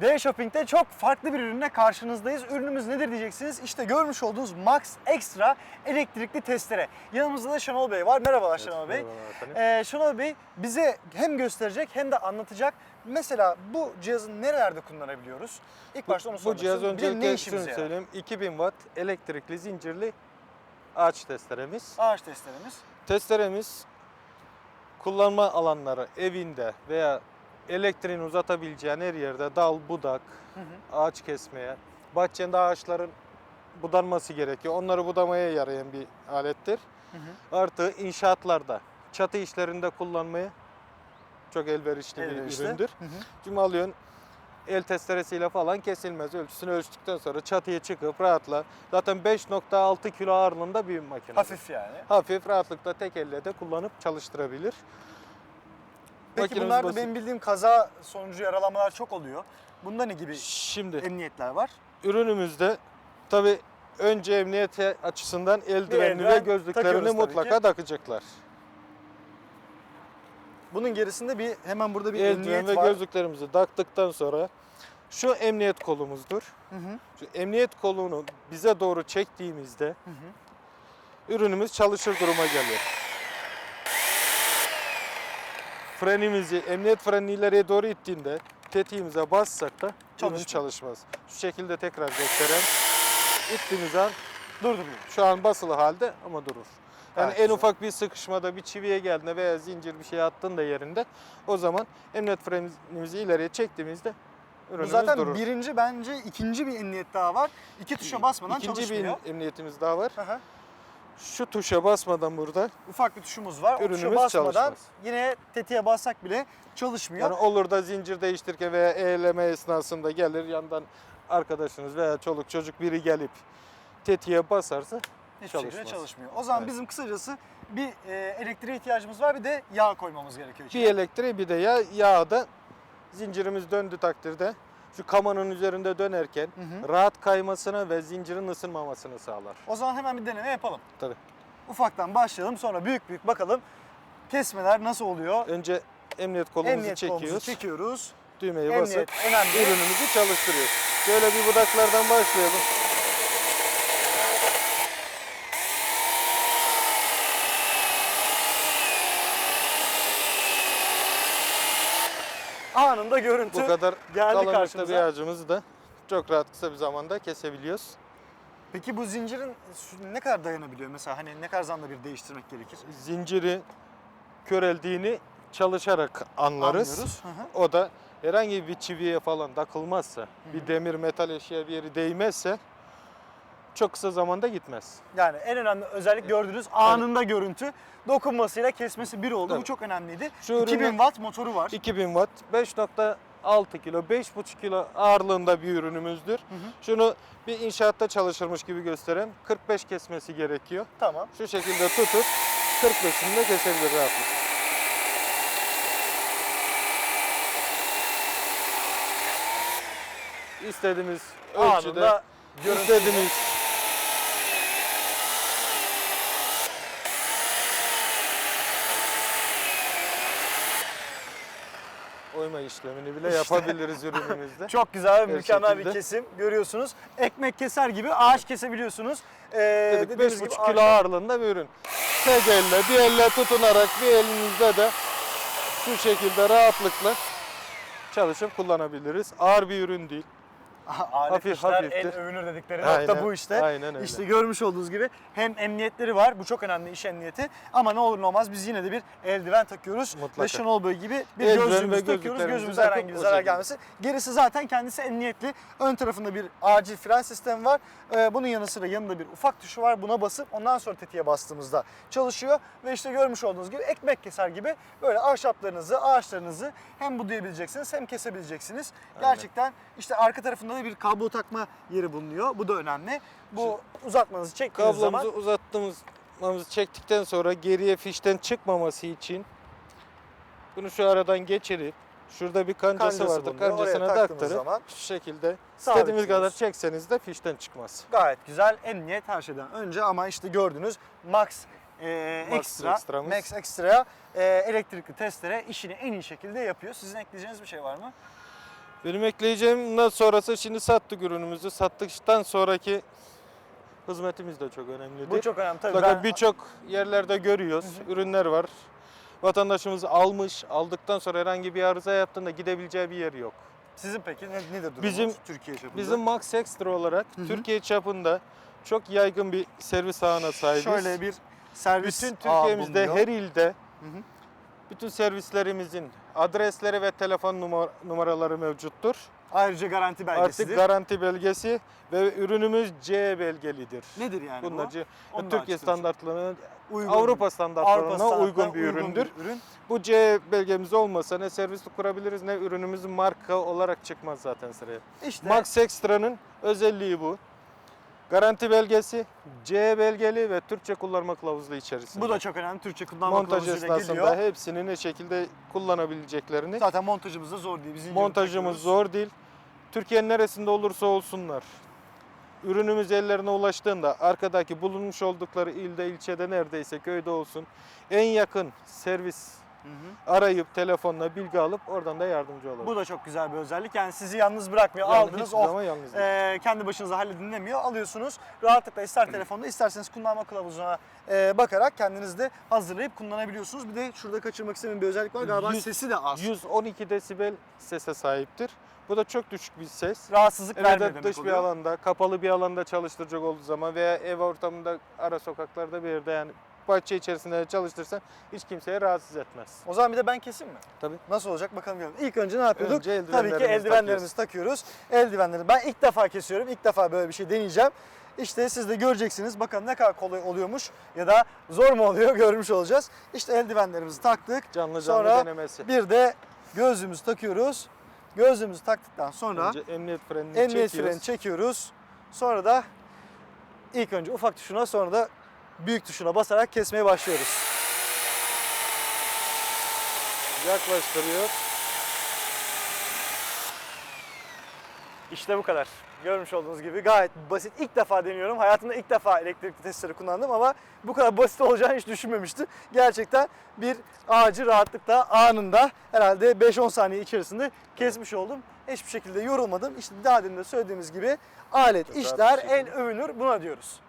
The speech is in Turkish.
D-Shopping'de çok farklı bir ürünle karşınızdayız. Ürünümüz nedir diyeceksiniz. İşte görmüş olduğunuz Max Extra elektrikli testere. Yanımızda da Şenol Bey var. Merhabalar Şenol Bey. merhabalar. Ee, Şenol Bey bize hem gösterecek hem de anlatacak. Mesela bu cihazı nerelerde kullanabiliyoruz? İlk başta onu Bu sormak cihaz de ne öncelikle şunu söyleyeyim. 2000 watt elektrikli zincirli ağaç testeremiz. Ağaç testeremiz. Testeremiz kullanma alanları evinde veya elektriğini uzatabileceğin her yerde dal, budak, Hı hı. ağaç kesmeye, bahçende ağaçların budanması gerekiyor. Onları budamaya yarayan bir alettir. Hı hı. Artı inşaatlarda, çatı işlerinde kullanmaya çok elverişli Elverişli. bir üründür. Hı hı. Şimdi alıyorsun el testeresiyle falan kesilmez. Ölçüsünü ölçtükten sonra çatıya çıkıp rahatla. Zaten 5.6 kilo ağırlığında bir makine. Hafif yani. Hafif rahatlıkla tek elle de kullanıp çalıştırabilir. Peki bunlarda basit. benim bildiğim kaza sonucu yaralanmalar çok oluyor. Bunda ne gibi Şimdi emniyetler var? ürünümüzde tabi önce emniyete açısından eldivenli eldiven ve gözlüklerini tabii mutlaka ki. takacaklar. Bunun gerisinde bir hemen burada bir Eldiven emniyet ve var. gözlüklerimizi taktıktan sonra şu emniyet kolumuzdur. Hı hı, Şu emniyet kolunu bize doğru çektiğimizde hı hı. ürünümüz çalışır duruma geliyor. Frenimizi, emniyet frenini ileriye doğru ittiğinde tetiğimize bassak da ürün Çalışmıyor. çalışmaz. Şu şekilde tekrar gösteren ittiğimiz an Durduruyor. şu an basılı halde ama durur. Yani Gayet en güzel. ufak bir sıkışmada bir çiviye geldiğinde veya zincir bir şey attın da yerinde o zaman emniyet frenimizi ileriye çektiğimizde Bu ürünümüz zaten durur. birinci bence ikinci bir emniyet daha var. İki tuşa basmadan İkinci çalışmıyor. bir emniyetimiz daha var. Aha. Şu tuşa basmadan burada Ufak bir tuşumuz var. O tuşa Ürünümüz basmadan çalışmaz. yine tetiğe bassak bile çalışmıyor. Yani olur da zincir değiştirirken veya eğleme esnasında gelir yandan arkadaşınız veya çoluk çocuk biri gelip tetiğe basarsa Hiçbir şekilde çalışmaz. çalışmıyor. O zaman Evet. bizim kısacası bir e, elektriğe ihtiyacımız var bir de yağ koymamız gerekiyor. içine. bir elektriği bir de yağ, yağı da zincirimiz döndü takdirde şu kamanın üzerinde dönerken Hı hı. rahat kaymasına ve zincirin ısınmamasını sağlar. O zaman hemen bir deneme yapalım. Tabii. Ufaktan başlayalım sonra büyük büyük bakalım kesmeler nasıl oluyor. Önce emniyet kolumuzu Emniyet çekiyoruz. kolumuzu çekiyoruz. Düğmeyi Emniyet basıp önemli. ürünümüzü çalıştırıyoruz. Şöyle bir budaklardan başlayalım. Anında görüntü Bu kadar geldi kalınlıkta karşımıza. bir ağacımızı da çok rahat kısa bir zamanda kesebiliyoruz. Peki bu zincirin ne kadar dayanabiliyor? Mesela hani ne kadar zamanda bir değiştirmek gerekir? Zinciri köreldiğini çalışarak anlarız. Anlıyoruz. Hı hı. O da herhangi bir çiviye falan takılmazsa, bir demir metal eşya bir yeri değmezse çok kısa zamanda gitmez. Yani en önemli özellik gördüğünüz anında görüntü. Dokunmasıyla kesmesi bir oldu. Bu Tabii. çok önemliydi. Şu 2000 ürünün- watt motoru var. 2000 watt, 5.6 kilo, 5.5 kilo ağırlığında bir ürünümüzdür. Şunu bir inşaatta çalışırmış gibi gösteren 45 kesmesi gerekiyor. Tamam. Şu şekilde tutup 45'ini de kesebilir rahatlıkla. İstediğimiz ölçüde, Anında görüntü. istediğimiz oyma işlemini bile yapabiliriz ürünümüzde. Çok güzel, Her mükemmel bir kesim. Görüyorsunuz. Ekmek keser gibi ağaç kesebiliyorsunuz. Ee, Dedik dediğimiz 5,5 gibi kilo ağırlığında bir ürün. Tek elle, bir elle tutunarak bir elinizde de şu şekilde rahatlıkla çalışıp kullanabiliriz. Ağır bir ürün değil. Alet Hafif, işler en hafiftir. övünür dedikleri Aynen, nokta bu işte. aynen öyle. İşte görmüş olduğunuz gibi hem emniyetleri var. Bu çok önemli iş emniyeti. Ama ne olur ne olmaz biz yine de bir eldiven takıyoruz. Mutlaka. Ve Şenol Bey gibi bir Eldiven ve gözlüğümüzü takıyoruz. Gözümüze herhangi bir zarar gelmesin. Gerisi zaten kendisi emniyetli. Ön tarafında bir acil fren sistemi var. Ee, bunun yanı sıra yanında bir ufak tuşu var. Buna basıp ondan sonra tetiğe bastığımızda çalışıyor. Ve işte görmüş olduğunuz gibi ekmek keser gibi böyle ahşaplarınızı, ağaçlarınızı hem budayabileceksiniz hem kesebileceksiniz. Gerçekten işte arka tarafında da bir kablo takma yeri bulunuyor. Bu da önemli. Bu uzatmanızı çektiğiniz Kablomuzu zaman uzattığımızı çektikten sonra geriye fişten çıkmaması için bunu şu aradan geçirip şurada bir kancası, Kancası vardır. bulunuyor. Kancasına taktığınız taktırıp zaman şu şekilde istediğimiz kadar çekseniz de fişten çıkmaz. gayet güzel. Emniyet her şeyden önce ama işte gördüğünüz Max e, Max Extra, Extra'mız. Max Extra e, elektrikli testere işini en iyi şekilde yapıyor. Sizin ekleyeceğiniz bir şey var mı? Benim ekleyeceğim bundan sonrası şimdi sattık ürünümüzü. Sattıktan sonraki hizmetimiz de çok önemlidir. Bu çok önemli tabii. Mutlaka Ben- birçok yerlerde görüyoruz. Ürünler var. Vatandaşımız almış, aldıktan sonra herhangi bir arıza yaptığında gidebileceği bir yer yok. Sizin peki ne, nedir durumunuz Bizim- Türkiye çapında? Bizim Max Extra olarak Türkiye çapında çok yaygın bir servis ağına sahibiz. Şöyle bir servis bütün Türkiye'mizde her ilde Hı hı. bütün servislerimizin adresleri ve telefon numara- numaraları mevcuttur. Ayrıca garanti belgesidir. Artık garanti belgesi ve ürünümüz C belgelidir. Nedir yani Bunlar bu? C- Onu Türkiye açıklasın. standartlarına, Uygun Avrupa standartlarına Avrupa standartlarına uygun bir uygun üründür. bir ürün. Bu C belgemiz olmasa ne servis kurabiliriz ne ürünümüz marka olarak çıkmaz zaten sıraya. İşte Max Extra'nın özelliği bu. Garanti belgesi, C belgeli ve Türkçe kullanma kılavuzu içerisinde. bu da çok önemli. Türkçe kullanma montaj kılavuzuyla esnasında geliyor. hepsini ne şekilde kullanabileceklerini. Zaten montajımız da zor değil. Biz Montajımız zor değil. Türkiye'nin neresinde olursa olsunlar. Ürünümüz ellerine ulaştığında arkadaki bulunmuş oldukları ilde, ilçede neredeyse köyde olsun en yakın servis Hı hı. arayıp telefonla bilgi alıp oradan da yardımcı olur. Bu da çok güzel bir özellik. Yani sizi yalnız bırakmıyor. Yani Aldınız o değil. e, kendi başınıza halledin demiyor. Alıyorsunuz. Rahatlıkla ister telefonda isterseniz kullanma kılavuzuna e, bakarak kendiniz de hazırlayıp kullanabiliyorsunuz. Bir de şurada kaçırmak istediğim bir özellik var. Galiba Yüz- sesi de az. 112 desibel sese sahiptir. Bu da çok düşük bir ses. Rahatsızlık Evet vermiyor de demek dış bir alanda, kapalı bir alanda çalıştıracak olduğu zaman veya ev ortamında, ara sokaklarda bir yerde yani bahçe içerisinde çalıştırsan hiç kimseye rahatsız etmez. O zaman bir de ben keseyim mi? Tabii. Nasıl olacak bakalım görelim. İlk önce ne yapıyorduk? Önce Tabii ki eldivenlerimizi eldivenlerimizi takıyoruz. Eldivenleri ben ilk defa kesiyorum. İlk defa böyle bir şey deneyeceğim. İşte siz de göreceksiniz. Bakalım ne kadar kolay oluyormuş ya da zor mu oluyor görmüş olacağız. İşte eldivenlerimizi taktık. Canlı canlı Sonra denemesi. Bir de gözlüğümüzü takıyoruz. Gözlüğümüzü taktıktan sonra Önce emniyet frenini emniyet çekiyoruz. freni çekiyoruz. Sonra da ilk önce ufak tuşuna sonra da büyük tuşuna basarak kesmeye başlıyoruz. Yaklaştırıyor. İşte bu kadar. Görmüş olduğunuz gibi gayet basit. İlk defa deniyorum. Hayatımda ilk defa elektrikli testere kullandım ama bu kadar basit olacağını hiç düşünmemiştim. Gerçekten bir ağacı rahatlıkla anında herhalde 5-10 saniye içerisinde kesmiş oldum. Hiçbir şekilde yorulmadım. İşte daha demin de söylediğimiz gibi alet, Çok işler, el övünür buna diyoruz.